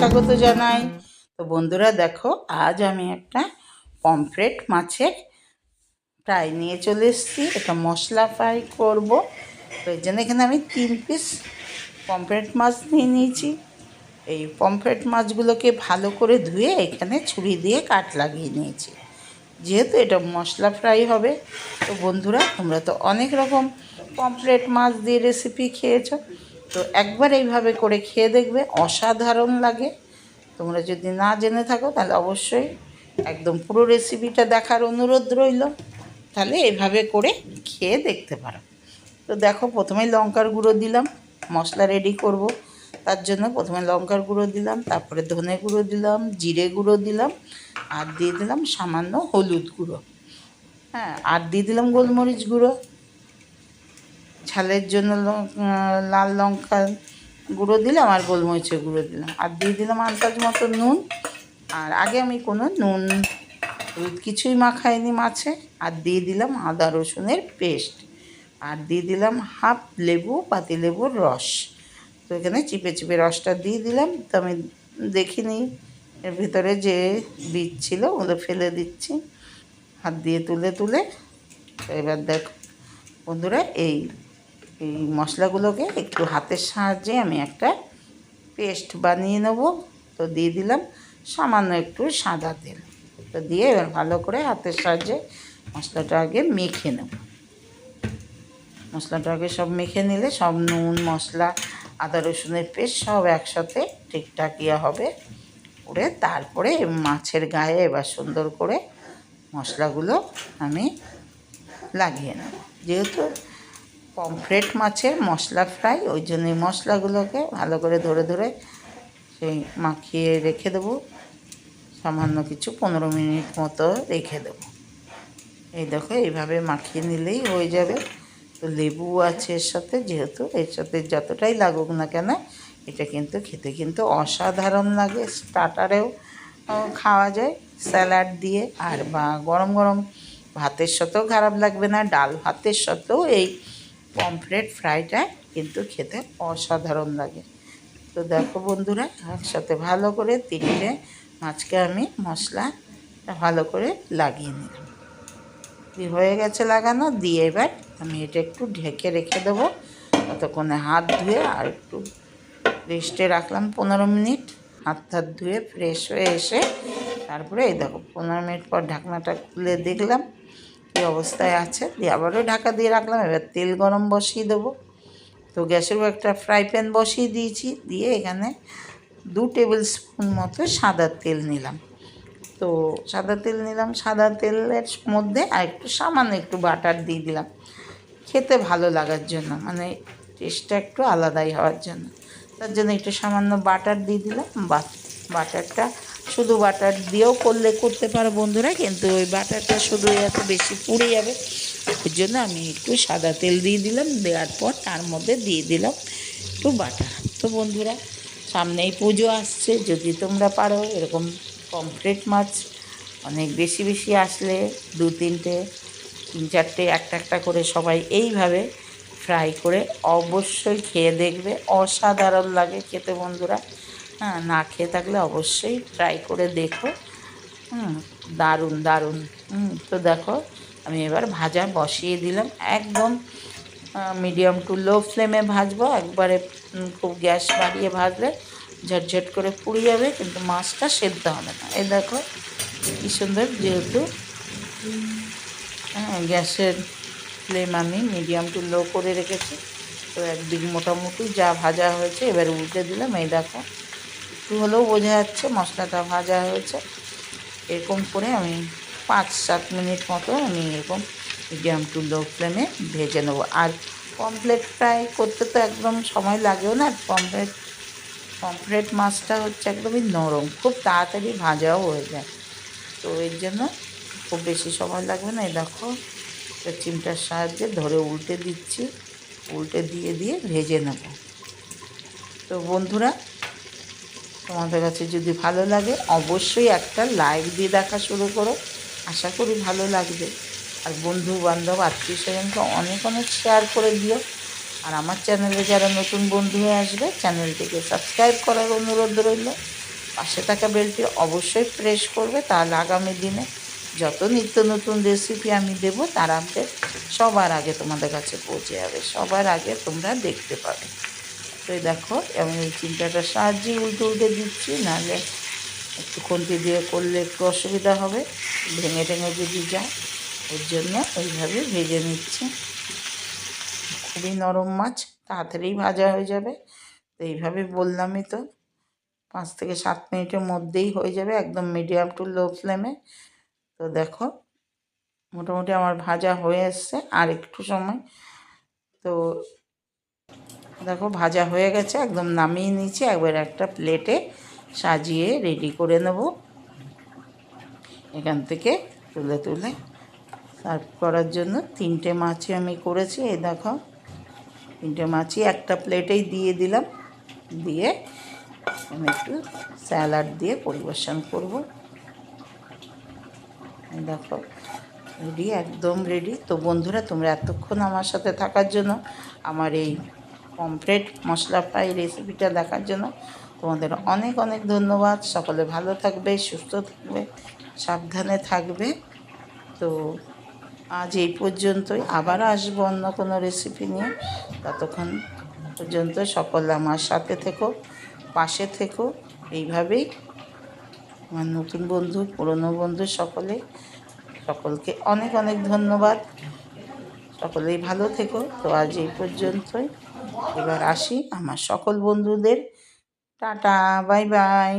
স্বাগত জানাই। তো বন্ধুরা, দেখো, আজ আমি একটা পমফ্রেট মাছের ফ্রাই নিয়ে চলে এসেছি। এটা মশলা ফ্রাই করব। তো এই জন্য এখানে আমি তিন পিস পমফ্রেট মাছ নিয়ে নিয়েছি। এই পমফ্রেট মাছগুলোকে ভালো করে ধুয়ে এখানে ছুরি দিয়ে কাট লাগিয়ে নিয়েছি। যেহেতু এটা মশলা ফ্রাই হবে, তো বন্ধুরা, তোমরা তো অনেক রকম পমফ্রেট মাছ দিয়ে রেসিপি খেয়েছো। তো একবার এইভাবে করে খেয়ে দেখবে, অসাধারণ লাগে। তোমরা যদি না জেনে থাকো, তাহলে অবশ্যই একদম পুরো রেসিপিটা দেখার অনুরোধ রইল। তাহলে এইভাবে করে খেয়ে দেখতে পারো। তো দেখো, প্রথমে লঙ্কার গুঁড়ো দিলাম, মশলা রেডি করব। তার জন্য প্রথমে লঙ্কার গুঁড়ো দিলাম, তারপরে ধনে গুঁড়ো দিলাম, জিরে গুঁড়ো দিলাম, আর দিয়ে দিলাম সামান্য হলুদ গুঁড়ো। হ্যাঁ আর দিয়ে দিলাম গোলমরিচ গুঁড়ো। ঝালের জন্য লাল লঙ্কা গুঁড়ো দিলাম আর গোলমরিচের গুঁড়ো দিলাম। আর দিয়ে দিলাম আন্দাজ মতো নুন। আর আগে আমি কোনো নুন, হলুদ কিছুই মাখাইনি মাছে। আর দিয়ে দিলাম আদা রসুনের পেস্ট। আর দিয়ে দিলাম হাফ লেবু, পাতি লেবুর রস। তো এখানে চিপে চিপে রসটা দিয়ে দিলাম। তো আমি দেখিনি, এর ভিতরে যে বীজ ছিল ওগুলো ফেলে দিচ্ছি। হাত দিয়ে তুলে তুলে এবার দেখ বন্ধুরা, এই এই মশলাগুলোকে একটু হাতের সাহায্যে আমি একটা পেস্ট বানিয়ে নেব। তো দিয়ে দিলাম সামান্য একটু সাদা তেল। তো দিয়ে এবার ভালো করে হাতের সাহায্যে মশলাটা আগে মেখে নেব। মশলাটা আগে সব মেখে নিলে সব নুন, মশলা, আদা, রসুনের পেস্ট সব একসাথে ঠিকঠাক ইয়ে হবে। করে তারপরে মাছের গায়ে এবার সুন্দর করে মশলাগুলো আমি লাগিয়ে নেব। যেহেতু পমফ্রেট মাছের মশলা ফ্রাই, ওই জন্য মশলাগুলোকে ভালো করে ধরে ধরে সেই মাখিয়ে রেখে দেবো। সামান্য কিছু পনেরো মিনিট মতো রেখে দেবো। এই দেখো, এইভাবে মাখিয়ে নিলেই হয়ে যাবে। তো লেবু আছে এর সাথে, যেহেতু এর সাথে যতটাই লাগুক না কেন, এটা কিন্তু খেতে কিন্তু অসাধারণ লাগে। স্টার্টারেও খাওয়া যায় স্যালাড দিয়ে। আর বা গরম গরম ভাতের সাথেও খারাপ লাগবে না, ডাল ভাতের সাথেও এই পমফ্রেট ফ্রাইটা কিন্তু খেতে অসাধারণ লাগে। তো দেখো বন্ধুরা, একসাথে ভালো করে তিনটে মাছকে আমি মশলা ভালো করে লাগিয়ে নিলাম। হয়ে গেছে লাগানো? দিয়ে এবার আমি এটা একটু ঢেকে রেখে দেবো। ততক্ষণে হাত ধুয়ে আর একটু রেস্টে রাখলাম পনেরো মিনিট। হাত হাত ধুয়ে ফ্রেশ হয়ে এসে তারপরে এই দেখো, পনেরো মিনিট পর ঢাকনাটা খুলে দেখলাম। কী অবস্থায় আছে। দিয়ে আবারও ঢাকা দিয়ে রাখলাম, এবার তেল গরম বসিয়ে দেবো। তো গ্যাসেরও একটা ফ্রাই প্যান বসিয়ে দিয়েছি, দিয়ে এখানে দু টেবিল স্পুন মতো সাদা তেল নিলাম। তো সাদা তেল নিলাম, সাদা তেলের মধ্যে আর একটু সামান্য একটু বাটার দিয়ে দিলাম। খেতে ভালো লাগার জন্য মানে টেস্টটা একটু আলাদাই হওয়ার জন্য। তার জন্য একটু সামান্য বাটার দিয়ে দিলাম বাটারটা শুধু বাটার দিয়েও করলে করতে পারো বন্ধুরা, কিন্তু ওই বাটারটা শুধু এত বেশি পুড়ে যাবে। ওই জন্য আমি একটু সাদা তেল দিয়ে দিলাম, দেওয়ার পর তার মধ্যে দিয়ে দিলাম একটু বাটার। তো বন্ধুরা, সামনেই পুজো আসছে, যদি তোমরা পারো এরকম পমফ্রেট মাছ অনেক বেশি বেশি আসলে দু তিনটে, তিন চারটে, একটা একটা করে সবাই এইভাবে ফ্রাই করে অবশ্যই খেয়ে দেখবে। অসাধারণ লাগে খেতে বন্ধুরা। না খেয়ে থাকলে অবশ্যই ট্রাই করে দেখো। হুম, দারুণ দারুণ। হুম, তো দেখো, আমি এবার ভাজা বসিয়ে দিলাম। একদম মিডিয়াম টু লো ফ্লেমে ভাজবো। একবারে খুব গ্যাস বাড়িয়ে ভাজলে ঝটঝট করে পুড়ে যাবে, কিন্তু মাছটা সেদ্ধ হবে না। এই দেখো, কী সুন্দর যেহেতু হ্যাঁ গ্যাসের ফ্লেম আমি মিডিয়াম টু লো করে রেখেছি। তো একদিক মোটামুটি যা ভাজা হয়েছে, এবার উল্টে দিলাম। এই দেখো একটু হলেও বোঝা যাচ্ছে মশলাটা ভাজা হয়েছে। এরকম করে আমি পাঁচ, সাত মিনিট মতো আমি এরকম মিডিয়াম টু লো ফ্লেমে ভেজে নেব। আর পমফ্লেট ফ্রাই করতে তো একদম সময় লাগেও না পমফ্লেট পমফ্লেট মাছটা হচ্ছে একদমই নরম, খুব তাড়াতাড়ি ভাজাও হয়ে যায়। তো এর জন্য খুব বেশি সময় লাগবে না। এই দেখো চিমটার সাহায্যে ধরে উল্টে দিচ্ছি, উল্টে দিয়ে দিয়ে ভেজে নেব। তো বন্ধুরা তোমাদের কাছে যদি ভালো লাগে, অবশ্যই একটা লাইক দিয়ে দেখা শুরু করো। আশা করি ভালো লাগবে। আর বন্ধু বান্ধব আত্মীয় স্বজনকে অনেক অনেক শেয়ার করে দিও। আর আমার চ্যানেলে যারা নতুন বন্ধু হয়ে আসবে চ্যানেলটিকে সাবস্ক্রাইব করার অনুরোধ রইল। পাশে থাকা বেলটি অবশ্যই প্রেস করবে, তাহলে আগামী দিনে যত নিত্য নতুন রেসিপি আমি দেব, তার আপডেট সবার আগে তোমাদের কাছে পৌঁছে যাবে। সবার আগে তোমরা দেখতে পাবে। এই দেখো আমি এই চিন্তাটার সাহায্যেই উল্টে উল্টে দিচ্ছি, নাহলে একটু খুন্তি দিয়ে করলে একটু অসুবিধা হবে। ভেঙে টেঙে যদি যায়, ওর জন্য ওইভাবে ভেজে নিচ্ছি। খুবই নরম মাছ, তাড়াতাড়ি ভাজা হয়ে যাবে। তো এইভাবে বললামই তো, পাঁচ থেকে সাত মিনিটের মধ্যেই হয়ে যাবে, একদম মিডিয়াম টু লো ফ্লেমে তো দেখো, মোটামুটি আমার ভাজা হয়ে এসছে, আর একটু সময়। তো দেখো, ভাজা হয়ে গেছে, একদম নামিয়ে নিয়েছি। একবার একটা প্লেটে সাজিয়ে রেডি করে নেব। এখান থেকে তুলে তুলে সার্ভ করার জন্য তিনটে মাছই আমি করেছি, এই দেখো। তিনটে মাছই একটা প্লেটেই দিয়ে দিলাম। দিয়ে আমি একটু স্যালাড দিয়ে পরিবেশন করব। দেখো রেডি একদম রেডি তো বন্ধুরা, তোমরা এতক্ষণ আমার সাথে থাকার জন্য আমার এই কমপ্লিট মশলা ফ্রাই রেসিপিটা দেখার জন্য। তোমাদের অনেক অনেক ধন্যবাদ। সকলে ভালো থাকবে, সুস্থ থাকবে, সাবধানে থাকবে। তো আজ এই পর্যন্তই। আবার আসব অন্য কোনো রেসিপি নিয়ে। ততক্ষণ পর্যন্ত সকলে আমার সাথে থেকো, পাশে থেকো। এইভাবেই আমার নতুন বন্ধু, পুরনো বন্ধু সকলে, সকলকে অনেক অনেক ধন্যবাদ। সকলেই ভালো থেকো। তো আজ এই পর্যন্তই। এবার আসি আমার সকল বন্ধুদের। Tata bye bye.